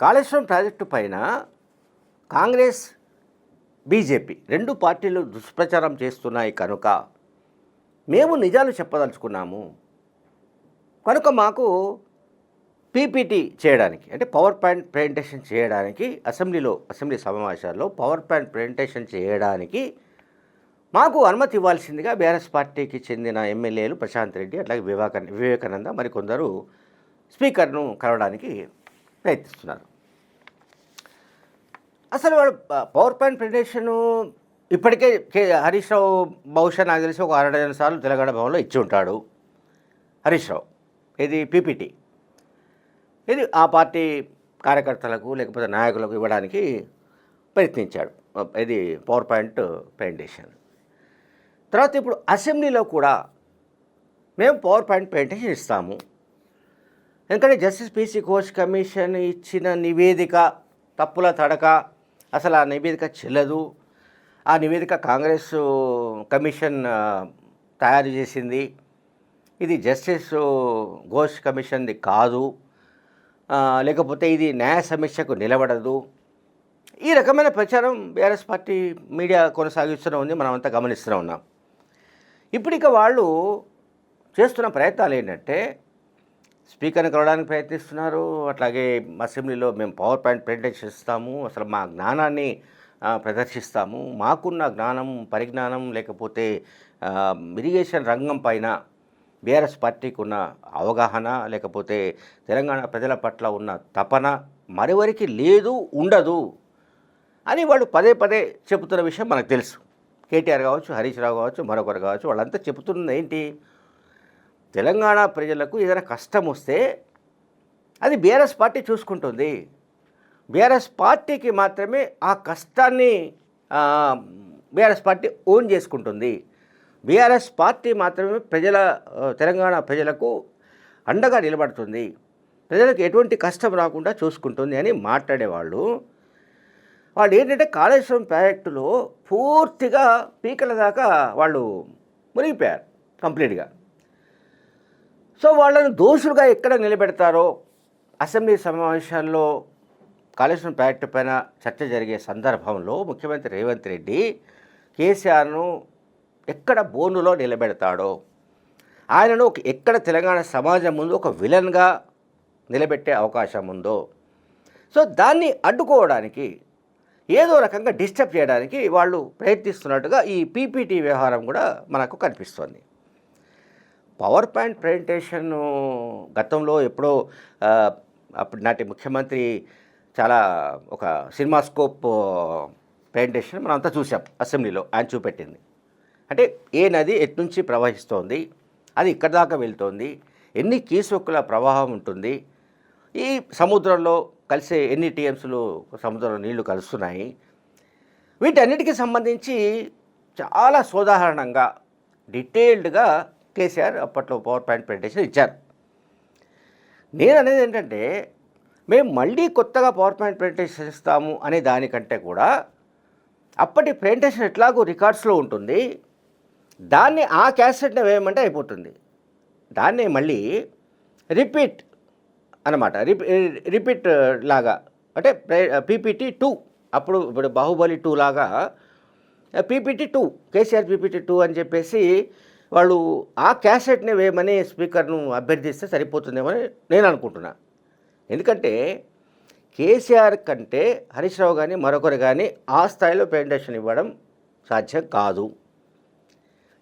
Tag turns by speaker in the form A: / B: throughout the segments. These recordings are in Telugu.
A: కాళేశ్వరం ప్రాజెక్టు పైన కాంగ్రెస్ బీజేపీ రెండు పార్టీలు దుష్ప్రచారం చేస్తున్నాయి కనుక మేము నిజాలు చెప్పదలుచుకున్నాము. కనుక మాకు పీపీటీ చేయడానికి అంటే పవర్ పాయింట్ ప్రజెంటేషన్ చేయడానికి అసెంబ్లీలో అసెంబ్లీ సమావేశాల్లో పవర్ పాయింట్ ప్రజెంటేషన్ చేయడానికి మాకు అనుమతి ఇవ్వాల్సిందిగా బీఆర్ఎస్ పార్టీకి చెందిన ఎమ్మెల్యేలు ప్రశాంత్ రెడ్డి అట్లాగే వివేక వివేకానంద మరికొందరు స్పీకర్ను కలవడానికి ప్రయత్నిస్తున్నారు. అసలు వాడు పవర్ పాయింట్ ప్రజెంటేషను ఇప్పటికే కే హరీష్ రావు బహుశా నాకు తెలిసి ఒక అరడజన సార్లు తెలంగాణ భవన్లో ఇచ్చి ఉంటాడు. హరీష్ రావు. ఇది పీపీటీ. ఇది ఆ పార్టీ కార్యకర్తలకు లేకపోతే నాయకులకు ఇవ్వడానికి ప్రయత్నించాడు. ఇది పవర్ పాయింట్ ప్రజెంటేషన్ తర్వాత ఇప్పుడు అసెంబ్లీలో కూడా మేము పవర్ పాయింట్ ప్రజెంటేషన్ ఇస్తాము. ఎందుకంటే జస్టిస్ పీసీ ఘోష్ కమిషన్ ఇచ్చిన నివేదిక తప్పుల తడక అసలు ఆ నివేదిక చెల్లదు. ఆ నివేదిక కాంగ్రెస్ కమిషన్ తయారు చేసింది. ఇది జస్టిస్ ఘోష్ కమిషన్ది కాదు. లేకపోతే ఇది న్యాయ సమీక్షకు నిలబడదు. ఈ రకమైన ప్రచారం బీఆర్ఎస్ పార్టీ మీడియా కొనసాగిస్తూనే ఉంది. మనమంతా గమనిస్తూనే ఉన్నాం. ఇప్పుడు ఇక వాళ్ళు చేస్తున్న ప్రయత్నాలు ఏంటంటే స్పీకర్ని కలవడానికి ప్రయత్నిస్తున్నారు. అట్లాగే అసెంబ్లీలో మేము పవర్ పాయింట్ ప్రజెంటేషన్ ఇస్తాము అసలు మా జ్ఞానాన్ని ప్రదర్శిస్తాము. మాకున్న జ్ఞానం పరిజ్ఞానం లేకపోతే ఇరిగేషన్ రంగం పైన బీఆర్ఎస్ పార్టీకి ఉన్న అవగాహన లేకపోతే తెలంగాణ ప్రజల పట్ల ఉన్న తపన మరెవరికి లేదు ఉండదు అని వాళ్ళు పదే పదే చెబుతున్న విషయం మనకు తెలుసు. కేటీఆర్ కావచ్చు హరీష్ రావు కావచ్చు మరొకరు కావచ్చు వాళ్ళంతా చెబుతున్నది ఏంటి? తెలంగాణ ప్రజలకు ఏదైనా కష్టం వస్తే అది బీఆర్ఎస్ పార్టీ చూసుకుంటుంది. బీఆర్ఎస్ పార్టీకి మాత్రమే ఆ కష్టాన్ని బీఆర్ఎస్ పార్టీ ఓన్ చేసుకుంటుంది. బీఆర్ఎస్ పార్టీ మాత్రమే ప్రజల తెలంగాణ ప్రజలకు అండగా నిలబడుతుంది. ప్రజలకు ఎటువంటి కష్టం రాకుండా చూసుకుంటుంది అని మాట్లాడేవాళ్ళు. వాళ్ళు ఏంటంటే కాళేశ్వరం ప్రాజెక్టులో పూర్తిగా పీకల దాకా వాళ్ళు మునిగిపోయారు కంప్లీట్గా. సో వాళ్ళను దోషులుగా ఎక్కడ నిలబెడతారో అసెంబ్లీ సమావేశాల్లో కాళేశ్వరం ప్రాజెక్టు పైన చర్చ జరిగే సందర్భంలో ముఖ్యమంత్రి రేవంత్ రెడ్డి కేసీఆర్ను ఎక్కడ బోనులో నిలబెడతాడో ఆయనను ఒక ఎక్కడ తెలంగాణ సమాజం ముందు ఒక విలన్గా నిలబెట్టే అవకాశం ఉందో సో దాన్ని అడ్డుకోవడానికి ఏదో రకంగా డిస్టర్బ్ చేయడానికి వాళ్ళు ప్రయత్నిస్తున్నట్టుగా ఈ పీపీటీ వ్యవహారం కూడా మనకు కనిపిస్తోంది. పవర్ పాయింట్ ప్రజెంటేషన్ గతంలో ఎప్పుడో అప్పుడు నాటి ముఖ్యమంత్రి చాలా ఒక సినిమాస్కోప్ ప్రజెంటేషన్ మనం అంతా చూసాం అసెంబ్లీలో ఆయన చూపెట్టింది. అంటే ఏ నది ఎట్నుంచి ప్రవహిస్తోంది అది ఇక్కడ దాకా వెళ్తోంది ఎన్ని కీసొక్కుల ప్రవాహం ఉంటుంది ఈ సముద్రంలో కలిసే ఎన్ని టీఎంస్లు సముద్రంలో నీళ్ళు కలుస్తున్నాయి వీటన్నిటికీ సంబంధించి చాలా సోదాహరణంగా డీటెయిల్డ్గా కేసీఆర్ అప్పట్లో పవర్ పాయింట్ ప్రజెంటేషన్ ఇచ్చారు. నేను అనేది ఏంటంటే మేము మళ్ళీ కొత్తగా పవర్ పాయింట్ ప్రజెంటేషన్ ఇస్తాము అనే దానికంటే కూడా అప్పటి ప్రజెంటేషన్ ఎట్లాగో రికార్డ్స్లో ఉంటుంది. దాన్ని ఆ క్యాసెట్ని వేయమంటే అయిపోతుంది. దాన్ని మళ్ళీ రిపీట్ అనమాట రిపీట్ లాగా. అంటే పీపీటీ టూ అప్పుడు ఇప్పుడు బాహుబలి టూ లాగా PPT two KCR PPT two అని చెప్పేసి వాళ్ళు ఆ క్యాసెట్ని వేయమని స్పీకర్ను అభ్యర్థిస్తే సరిపోతుందేమో అని నేను అనుకుంటున్నా. ఎందుకంటే కేసీఆర్ కంటే హరీష్ రావు కానీ మరొకరు కానీ ఆ స్థాయిలో ప్రజెంటేషన్ ఇవ్వడం సాధ్యం కాదు.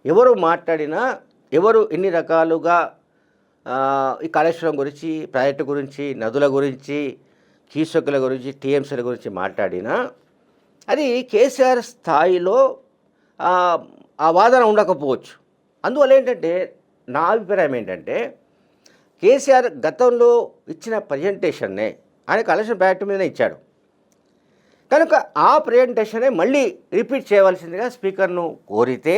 A: ఎవరు మాట్లాడినా ఎవరు ఎన్ని రకాలుగా ఈ కాళేశ్వరం గురించి ప్రాజెక్టు గురించి నదుల గురించి కీసొక్కుల గురించి టీఎంసీల గురించి మాట్లాడినా అది కేసీఆర్ స్థాయిలో ఆ వాదన ఉండకపోవచ్చు. అందువల్ల ఏంటంటే నా అభిప్రాయం ఏంటంటే కేసీఆర్ గతంలో ఇచ్చిన ప్రజెంటేషన్నే ఆయన కాళేశ్వరం బ్యాట్ మీదనే ఇచ్చాడు. కనుక ఆ ప్రజెంటేషనే మళ్ళీ రిపీట్ చేయవలసిందిగా స్పీకర్ను కోరితే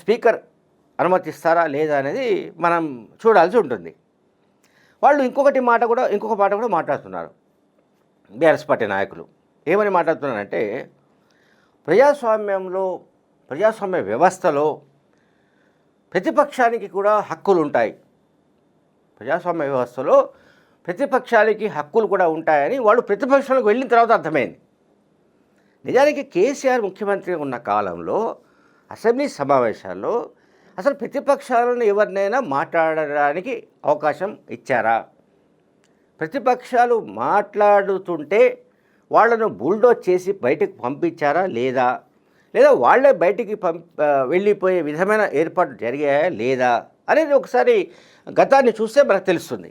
A: స్పీకర్ అనుమతిస్తారా లేదా అనేది మనం చూడాల్సి ఉంటుంది. వాళ్ళు ఇంకొకటి మాట కూడా ఇంకొక మాట కూడా మాట్లాడుతున్నారు. బీఆర్ఎస్ పార్టీ నాయకులు. ఏమని మాట్లాడుతున్నారంటే ప్రజాస్వామ్యంలో ప్రజాస్వామ్య వ్యవస్థలో ప్రతిపక్షానికి కూడా హక్కులు ఉంటాయి ప్రజాస్వామ్య వ్యవస్థలో ప్రతిపక్షాలకి హక్కులు కూడా ఉంటాయని వాళ్ళు ప్రతిపక్షాలకు వెళ్ళిన తర్వాత అర్థమైంది. నిజానికి కేసీఆర్ ముఖ్యమంత్రి ఉన్న కాలంలో అసెంబ్లీ సమావేశాల్లో అసలు ప్రతిపక్షాలను ఎవరినైనా మాట్లాడడానికి అవకాశం ఇచ్చారా? ప్రతిపక్షాలు మాట్లాడుతుంటే వాళ్ళను బుల్డోజ్ చేసి బయటకు పంపించారా లేదా? లేదా వాళ్ళే బయటికి పంప వెళ్ళిపోయే విధమైన ఏర్పాటు జరిగాయా లేదా అనేది ఒకసారి గతాన్ని చూస్తే మనకు తెలుస్తుంది.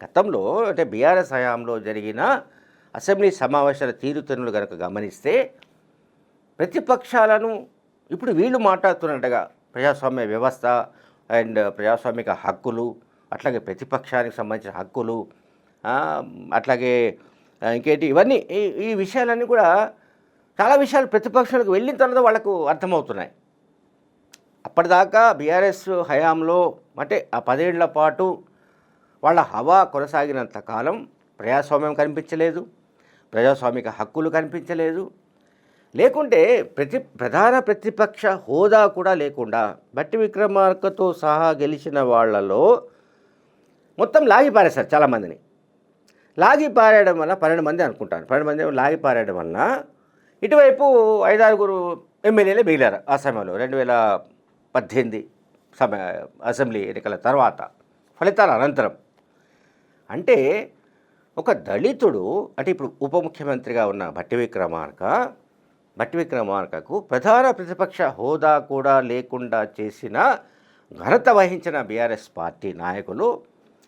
A: గతంలో అంటే బీఆర్ఎస్ హయాంలో జరిగిన అసెంబ్లీ సమావేశాల తీరుతెన్నులు కనుక గమనిస్తే ప్రతిపక్షాలను ఇప్పుడు వీళ్ళు మాట్లాడుతున్నట్టుగా ప్రజాస్వామ్య వ్యవస్థ అండ్ ప్రజాస్వామిక హక్కులు అట్లాగే ప్రతిపక్షానికి సంబంధించిన హక్కులు అట్లాగే ఇంకేంటి ఇవన్నీ ఈ ఈ విషయాలన్నీ కూడా చాలా విషయాలు ప్రతిపక్షాలకు వెళ్ళిన తర్వాత వాళ్ళకు అర్థమవుతున్నాయి. అప్పటిదాకా బీఆర్ఎస్ హయాంలో అంటే ఆ పదేళ్ళ పాటు వాళ్ళ హవా కొనసాగినంత కాలం ప్రజాస్వామ్యం కనిపించలేదు ప్రజాస్వామిక హక్కులు కనిపించలేదు. లేకుంటే ప్రతి ప్రధాన ప్రతిపక్ష హోదా కూడా లేకుండా బట్టి విక్రమార్కతో సహా గెలిచిన వాళ్ళలో మొత్తం లాగి చాలామందిని. లాగి పారేయడం వల్ల పన్నెండు మంది అనుకుంటాను. పన్నెండు మంది ఏమో లాగి పారేయడం వల్ల ఇటువైపు ఐదారుగురు ఎమ్మెల్యేలే మిగిలారు ఆ సమయంలో. రెండు వేల పద్దెనిమిది సమయ అసెంబ్లీ ఎన్నికల తర్వాత ఫలితాల అనంతరం. అంటే ఒక దళితుడు అంటే ఇప్పుడు ఉప ముఖ్యమంత్రిగా ఉన్న భట్టి విక్రమార్క భట్టి విక్రమార్కకు ప్రధాన ప్రతిపక్ష హోదా కూడా లేకుండా చేసిన ఘనత వహించిన బీఆర్ఎస్ పార్టీ నాయకులు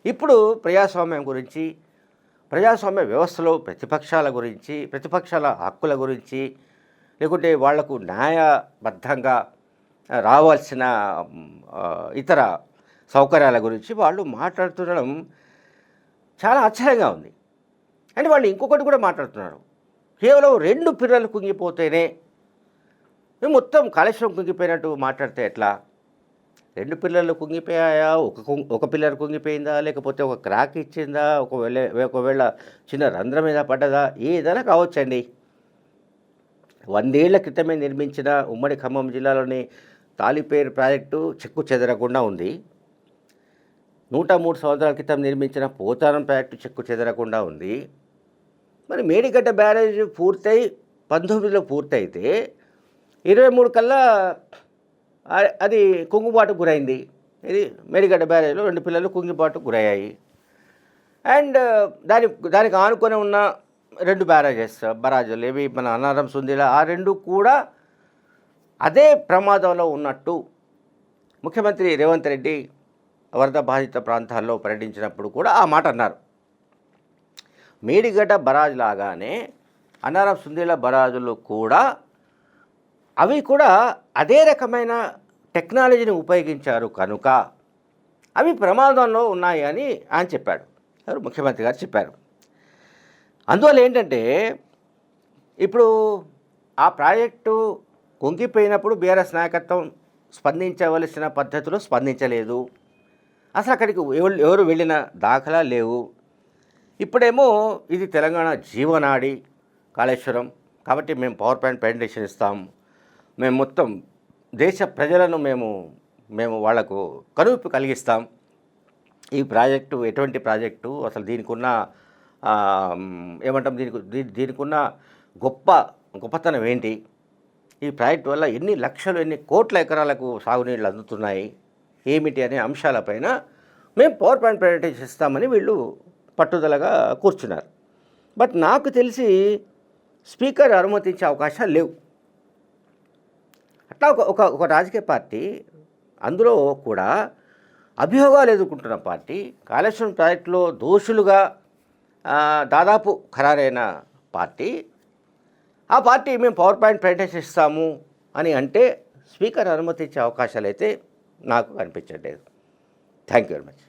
A: ఇప్పుడు ప్రజాస్వామ్యం గురించి ప్రజాస్వామ్య వ్యవస్థలో ప్రతిపక్షాల గురించి ప్రతిపక్షాల హక్కుల గురించి లేకుంటే వాళ్ళకు న్యాయబద్ధంగా రావాల్సిన ఇతర సౌకర్యాల గురించి వాళ్ళు మాట్లాడుతుండడం చాలా ఆశ్చర్యంగా ఉంది. అంటే వాళ్ళు ఇంకొకటి కూడా మాట్లాడుతున్నారు. కేవలం రెండు పిల్లలు కుంగిపోతేనే మేము మొత్తం కాళేశ్వరం కుంగిపోయినట్టు మాట్లాడితే ఎట్లా? రెండు పిల్లలు కుంగిపోయాయా? ఒక ఒక పిల్లలు కుంగిపోయిందా? లేకపోతే ఒక క్రాక్ ఇచ్చిందా? ఒకవేళ ఒకవేళ చిన్న రంధ్రం మీద పడ్డదా? ఏదైనా కావచ్చండి. వందేళ్ళ క్రితమే నిర్మించిన ఉమ్మడి ఖమ్మం జిల్లాలోని తాలిపేరు ప్రాజెక్టు చెక్కు చెదరకుండా ఉంది. నూట మూడు సంవత్సరాల క్రితం నిర్మించిన పోతారం ప్రాజెక్టు చెక్కు చెదరకుండా ఉంది. మరి మేడిగడ్డ బ్యారేజ్ పూర్తయి పంతొమ్మిదిలో పూర్తయితే ఇరవై మూడు కల్లా అది కుంగుబాటు గురైంది. ఇది మేడిగడ్డ బ్యారేజ్లో రెండు పిల్లలు కుంగిబాటుకు గురయ్యాయి. అండ్ దాని దానికి ఆనుకొని ఉన్న రెండు బ్యారేజెస్ బరాజులు ఏవి మన అన్నారం సుందిల ఆ రెండు కూడా అదే ప్రమాదంలో ఉన్నట్టు ముఖ్యమంత్రి రేవంత్ రెడ్డి వరద బాధిత ప్రాంతాల్లో పర్యటించినప్పుడు కూడా ఆ మాట అన్నారు. మేడిగడ్డ బరాజ్ లాగానే అన్నారం సుందిల బరాజులు కూడా అవి కూడా అదే రకమైన టెక్నాలజీని ఉపయోగించారు కనుక అవి ప్రమాదంలో ఉన్నాయి అని ఆయన చెప్పాడు. ఎవరు? ముఖ్యమంత్రి గారు చెప్పారు. అందువల్ల ఏంటంటే ఇప్పుడు ఆ ప్రాజెక్టు కుంగిపోయినప్పుడు బీఆర్ఎస్ నాయకత్వం స్పందించవలసిన పద్ధతిలో స్పందించలేదు. అసలు అక్కడికి ఎవరు ఎవరు వెళ్ళిన దాఖలా లేవు. ఇప్పుడేమో ఇది తెలంగాణ జీవనాడి కాళేశ్వరం కాబట్టి మేము పవర్ పాయింట్ ప్రజెంటేషన్ ఇస్తాం. మేము మొత్తం దేశ ప్రజలను మేము మేము వాళ్ళకు కనువిప్పు కలిగిస్తాం. ఈ ప్రాజెక్టు ఎటువంటి ప్రాజెక్టు అసలు దీనికున్న ఏమంటాం దీనికి దీనికున్న గొప్ప గొప్పతనం ఏంటి? ఈ ప్రాజెక్టు వల్ల ఎన్ని లక్షలు ఎన్ని కోట్ల ఎకరాలకు సాగునీళ్ళు అందుతున్నాయి? ఏమిటి అనే అంశాలపైన మేము పవర్ పాయింట్ ప్రజెంటేషన్ ఇస్తామని వీళ్ళు పట్టుదలగా కూర్చున్నారు. బట్ నాకు తెలిసి స్పీకర్ అనుమతించే అవకాశాలు లేవు. అట్లా ఒక ఒక ఒక రాజకీయ పార్టీ అందులో కూడా అభియోగాలు ఎదుర్కొంటున్న పార్టీ కాళేశ్వరం ప్రాజెక్టులో దోషులుగా దాదాపు ఖరారైన పార్టీ. ఆ పార్టీ మేము పవర్ పాయింట్ ప్రజెంటేషన్ ఇస్తాము అని అంటే స్పీకర్ అనుమతించే అవకాశాలు అయితే నాకు కనిపించట్లేదు థ్యాంక్ యూ వెరీ మచ్.